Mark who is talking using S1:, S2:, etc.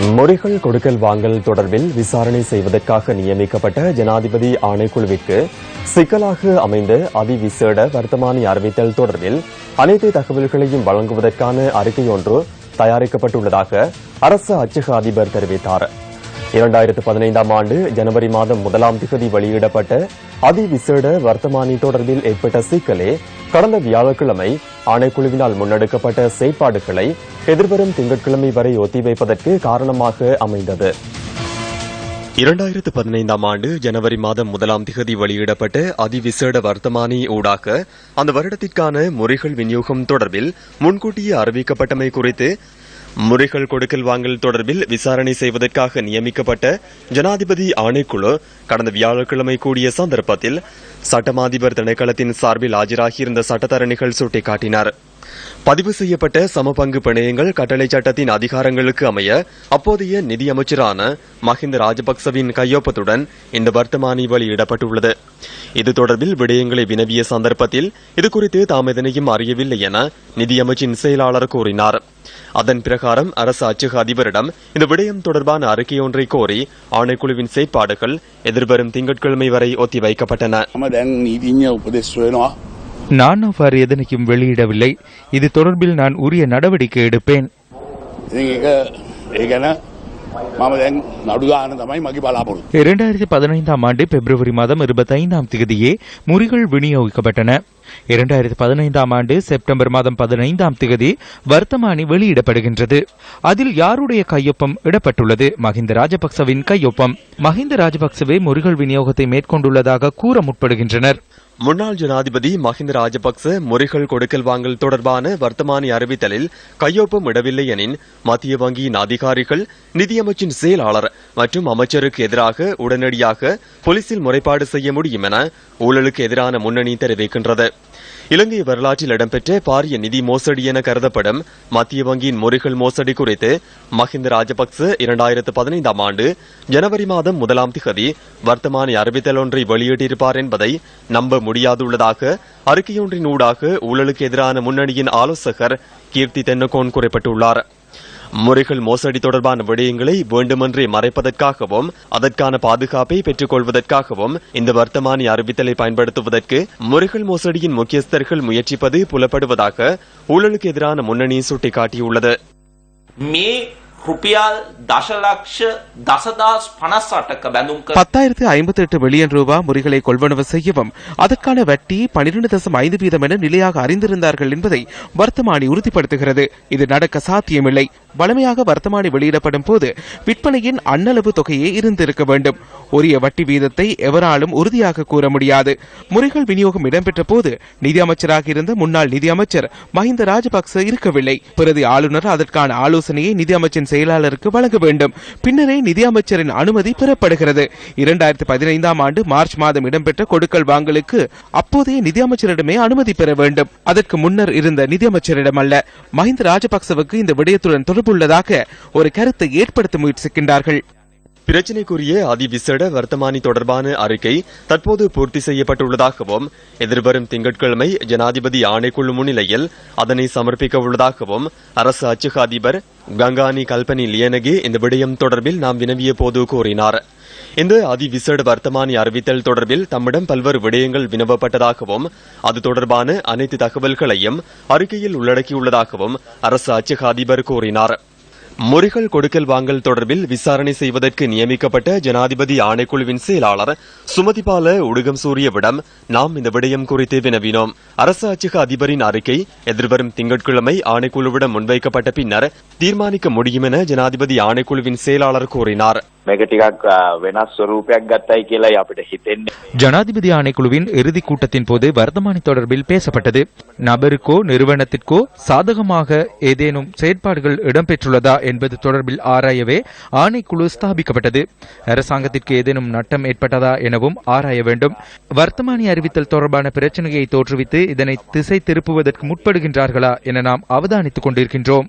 S1: முறைகள் கொடுக்கல் வாங்கல் தொடர்பில் விசாரணை செய்வதற்காக நியமிக்கப்பட்ட ஜனாதிபதி ஆணைக்குழுவிற்கு சிக்கலாக அமைந்த அதிவிசேட வர்த்தமானி அறிவித்தல் தொடர்பில் அனைத்து தகவல்களையும் வழங்குவதற்கான அறிக்கை ஒன்று தயாரிக்கப்பட்டுள்ளதாக அரசு அச்சக அதிபர் தெரிவித்தார். இரண்டாயிரத்து பதினைந்தாம் ஆண்டு ஜனவரி மாதம் முதலாம் திகதி வெளியிடப்பட்ட அதிவிசேட வர்த்தமானி தொடர்பில் ஏற்பட்ட சிக்கலே கடந்த வியாழக்கிழமை ஆணைக்குழுவினால் முன்னெடுக்கப்பட்ட செயற்பாடுகளை எதிர்வரும் திங்கட்கிழமை வரை ஒத்திவைப்பதற்கு காரணமாக அமைந்தது. இரண்டாயிரத்து பதினைந்தாம் ஆண்டு ஜனவரி மாதம் முதலாம் திகதி வெளியிடப்பட்ட அதிவிசேட வர்த்தமானி ஊடாக அந்த வருடத்திற்கான முறைகள் விநியோகம் தொடர்பில் முன்கூட்டியே அறிவிக்கப்பட்டமை குறித்து முறைகள் கொடுக்கல் வாங்கல் தொடர்பில் விசாரணை செய்வதற்காக நியமிக்கப்பட்ட ஜனாதிபதி ஆணைக்குழு கடந்த வியாழக்கிழமை கூடிய சந்தர்ப்பத்தில் சட்டமாதிபர் திணைக்களத்தின் சார்பில் ஆஜராகியிருந்த சட்டத்தரணிகள் சுட்டிக்காட்டினார். பதிவு செய்யப்பட்ட சமபங்கு பிணையங்கள் கட்டளை சட்டத்தின் அதிகாரங்களுக்கு அமைய அப்போதைய நிதியமைச்சரான மஹிந்த ராஜபக்சவின் கையொப்பத்துடன் இந்த வர்த்தமானி வெளியிடப்பட்டுள்ளது இது தொடர்பில் விடயங்களை வினவிய சந்தர்ப்பத்தில் இதுகுறித்து தாம் எதனையும் அறியவில்லை என நிதியமைச்சின் செயலாளர் கூறினார். அதன் பிரகாரம் அரசு அச்சக அதிபரிடம் இந்த விடயம் தொடர்பான அறிக்கையொன்றை கோரி ஆணைக்குழுவின் செயற்பாடுகள் எதிர்வரும் திங்கட்கிழமை வரை ஒத்திவைக்கப்பட்டன.
S2: நான் அவ்வாறு எதனையும் வெளியிடவில்லை. இது தொடர்பில் நான் உரிய நடவடிக்கை எடுப்பேன். இரண்டாயிரத்தி பதினைந்தாம் ஆண்டு பிப்ரவரி மாதம் இருபத்தைந்தாம் தேதியே முறிகள் விநியோகிக்கப்பட்டன. இரண்டாயிரத்தி பதினைந்தாம் ஆண்டு செப்டம்பர் மாதம் பதினைந்தாம் தேதி வர்த்தமானி வெளியிடப்படுகின்றது. அதில் யாருடைய கையொப்பம் இடப்பட்டுள்ளது? மஹிந்த ராஜபக்சவின் கையொப்பம். மஹிந்த ராஜபக்சவே முறிகள் விநியோகத்தை மேற்கொண்டுள்ளதாக கூற முற்படுகின்றனர்.
S1: முன்னாள் ஜனாதிபதி மஹிந்த ராஜபக்ச முறைகள் கொடுக்கல் வாங்கல் தொடர்பான வர்த்தமானி அறிவித்தலில் கையொப்பம் இடவில்லை எனின் மத்திய வங்கியின் அதிகாரிகள் நிதியமைச்சின் செயலாளர் மற்றும் அமைச்சருக்கு எதிராக உடனடியாக போலீசில் முறைப்பாடு செய்ய முடியும் என ஊழலுக்கு எதிரான முன்னணி தெரிவிக்கின்றது. இலங்கை வரலாற்றில் இடம்பெற்ற பாரிய நிதி மோசடி என கருதப்படும் மத்திய வங்கியின் முறைகள் மோசடி குறித்து மஹிந்த ராஜபக்ச இரண்டாயிரத்து பதினைந்தாம் ஆண்டு ஜனவரி மாதம் முதலாம் திகதி வர்த்தமானி அறிவித்தல் ஒன்றை வெளியிட்டிருப்பார் என்பதை நம்ப முடியாதுள்ளதாக அறிக்கையொன்றின் ஊடாக ஊழலுக்கு எதிரான முன்னணியின் ஆலோசகர் கீர்த்தி தென்னகோன் குறிப்பிட்டுள்ளார். முறைகள் மோசடி தொடர்பான விடயங்களை வேண்டுமென்றே மறைப்பதற்காகவும் அதற்கான பாதுகாப்பை பெற்றுக் கொள்வதற்காகவும் இந்த வர்த்தமானி அறிவித்தலை பயன்படுத்துவதற்கு முறைகள் மோசடியின் முக்கியஸ்தர்கள் முயற்சிப்பது புலப்படுவதாக ஊழலுக்கு எதிரான முன்னணி சுட்டிக்காட்டியுள்ளது.
S3: மே ருபியால் தசலட்ச தசதாஸ் பணஸ் பேந்தும்
S4: பத்தாயிரத்து ஐம்பத்தி எட்டு பில்லியன் ரூபாய் முறிகளை கொள்வனவு செய்யவும் அதற்கான வட்டி பனிரெண்டு தசம் ஐந்து வீதம் என நிலையாக அறிந்திருந்தார்கள் என்பதை வர்த்தமானி உறுதிப்படுத்துகிறது. இது நடக்க சாத்தியமில்லை. வளமையாக வர்த்தமானி வெளியிடப்படும் போது விற்பனையின் அண்ணளவு தொகையே இருந்திருக்க வேண்டும். உரிய வட்டி வீதத்தை எவராலும் உறுதியாக கூற முடியாது. முறைகள் விநியோகம் இடம்பெற்ற போது நிதியமைச்சராக இருந்த முன்னாள் நிதியமைச்சர் மஹிந்த ராஜபக்ச இருக்கவில்லை. பிரதி ஆளுநர் அதற்கான ஆலோசனையை நிதியமைச்சரின் செயலாளருக்கு வழங்க வேண்டும். பின்னரே நிதி அமைச்சரின் அனுமதி பெறப்படுகிறது. இரண்டாயிரத்தி பதினைந்தாம் ஆண்டு மார்ச் மாதம் இடம்பெற்ற கொடுக்கல் வாங்கலுக்கு அப்போதைய நிதி அமைச்சரிடமே அனுமதி பெற வேண்டும். அதற்கு முன்னர் இருந்த நிதியமைச்சரிடம் அல்ல. மஹிந்த ராஜபக்சவுக்கு இந்த விடயத்துடன் தொடர்புள்ளதாக ஒரு கருத்தை ஏற்படுத்த முயற்சிக்கின்றார்கள்.
S1: பிரச்சினைக்குரிய அதிவிசேட வர்த்தமானி தொடர்பான அறிக்கை தற்போது பூர்த்தி செய்யப்பட்டுள்ளதாகவும் எதிர்வரும் திங்கட்கிழமை ஜனாதிபதி ஆணைக்குழு முன்னிலையில் அதனை சமர்ப்பிக்க உள்ளதாகவும் அரசு அச்சக அதிபர் கங்கானி கல்பனி லியனகே இந்த விடயம் தொடர்பில் நாம் வினவிய போது கூறினார். இந்த அதிவிசேட வர்த்தமானி அறிவித்தல் தொடர்பில் தம்மிடம் பல்வேறு விடயங்கள் வினவப்பட்டதாகவும் அது தொடர்பான அனைத்து தகவல்களையும் அறிக்கையில் உள்ளடக்கியுள்ளதாகவும் அரசு அச்சக அதிபர் கூறினார். முறைகள் கொடுக்கல் வாங்கல் தொடர்பில் விசாரணை செய்வதற்கு நியமிக்கப்பட்ட ஜனாதிபதி ஆணைக்குழுவின் செயலாளர் சுமதிபால உடுகம் சூரியவிடம் நாம் இந்த விடயம் குறித்து வினவினோம். அரசு அச்சக அதிபரின் அறிக்கை எதிர்வரும் திங்கட்கிழமை ஆணைக்குழுவிடம் முன்வைக்கப்பட்ட பின்னர் தீர்மானிக்க முடியும் என ஜனாதிபதி ஆணைக்குழுவின் செயலாளர் கூறினார்.
S5: මේක ටිකක් අ, වෙනස් ස්වරූපයක් ගත්තයි කියලායි අපිට හිතෙන්නේ.
S2: ஜனாதிபதி ஆணைக்குழுவின் இறுதிக் கூட்டத்தின் போது வர்த்தமானி தொடர்பில் பேசப்பட்டது நபருக்கோ நிறுவனத்திற்கோ சாதகமாக ஏதேனும் செயற்பாடுகள் இடம்பெற்றுள்ளதா என்பது தொடர்பில் ஆராயவே ஆணைக்குழு ஸ்தாபிக்கப்பட்டது அரசாங்கத்திற்கு ஏதேனும் நட்டம் ஏற்பட்டதா எனவும் ஆராய வேண்டும் வர்த்தமானி அறிவித்தல் தொடர்பான பிரச்சனையை தோற்றுவித்து இதனை திசை திருப்புவதற்கு முற்படுகின்றார்களா என நாம் அவதானித்துக் கொண்டிருக்கின்றோம்